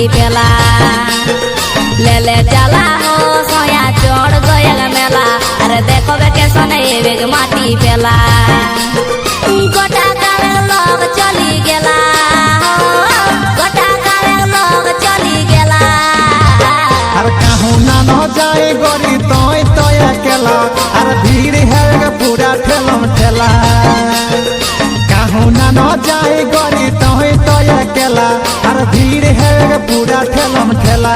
মাগি পেলা লেলে জ্বালা সয়া চড় গয়াল মেলা। আরে দেখো বেকে বেগ মাটি পেলা গোটা কারের লোক পুরা ঠেলম ঠেলা। কাহু না ন যায় গরি তয় তয় কেলা। আর ভিড় पूरा खेलम खेला।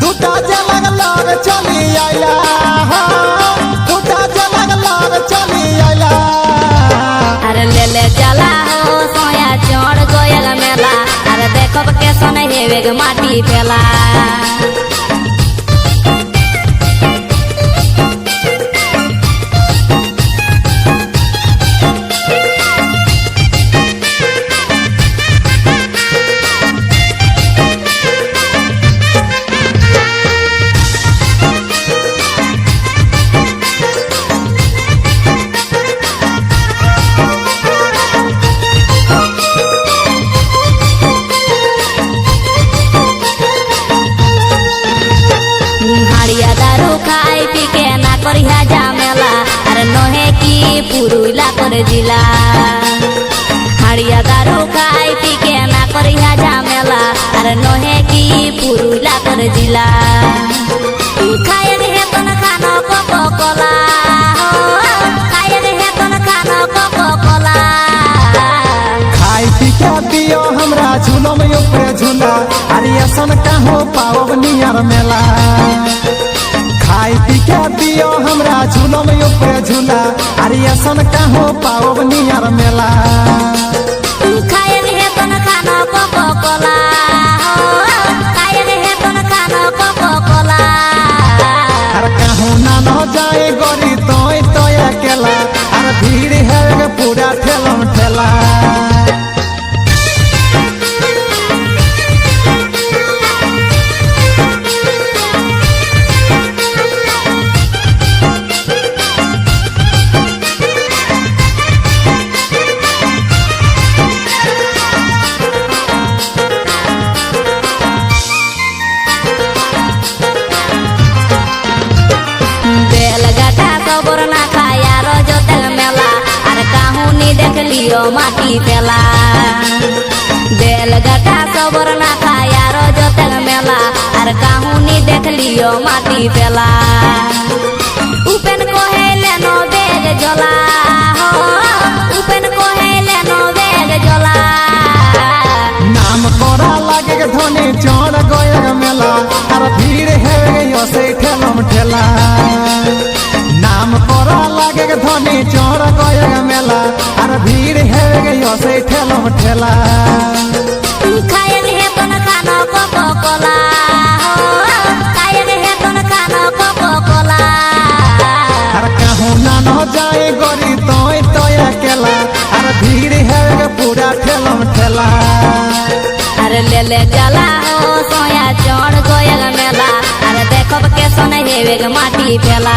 दूटा जे लगला चली आइला। दूटा जे लगला चली आइला। अरे ले ले चला हो, सोया चढ़ गयल मेला। अरे देखब नहीं सने हेवेग माटी फेला। दारू खाई पी के ना करिया जामेला अरे नोहे की पुरुला कर जिला हाड़िया दारू खाई पी के ना करिया जामेला अरे नोहे की पुरुला कर जिला खाए रे तन खाना कोको कोला हो खाए रे तन खाना कोको कोला खाई पी के दियो हमरा झूलो में ऊपर झूला अरे ऐसन कहो पाओ नियर मेला खाई पी के दियो हमरा झूलो में ऊपर झूला अरे ऐसन कहो पाओ नियर मेला खाए रे तन खाना कोको कोला हो खाए रे तन खाना कोको कोला अरे कहूँ ना न जाए गोरी तोय तोय अकेला अरे भीड़ है गे पूरा ठेलम ठेला মাটি পেলা বেলগাটা সবর না খায় আর যতেন মেলা। আর কাহুনি দেখলিও মাটি পেলা উপেন কহেলেন বেগ জলা উপেন কহেলেন বেগ জলা নাম করা চড় গয়া মেলা। আর ভিড় হেগে সেই ঠেলম ঠেলা। করা লাগে ধনে চড় কয়েক মেলা আর ভিড় হেবে গেল সেই ঠেলো। ঠেলা। লেলে জ্বালা ও সয়া চড় গয়া মেলা আরে দেখব কেসন হেবে মাটি ফেলা।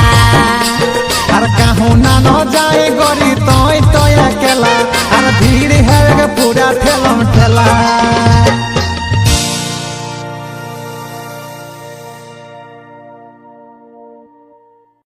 আর কাহু ন যায় গরি তয় তয় কেলা আর ভিড় হেগ পুরা ঠেলম ঠেলা।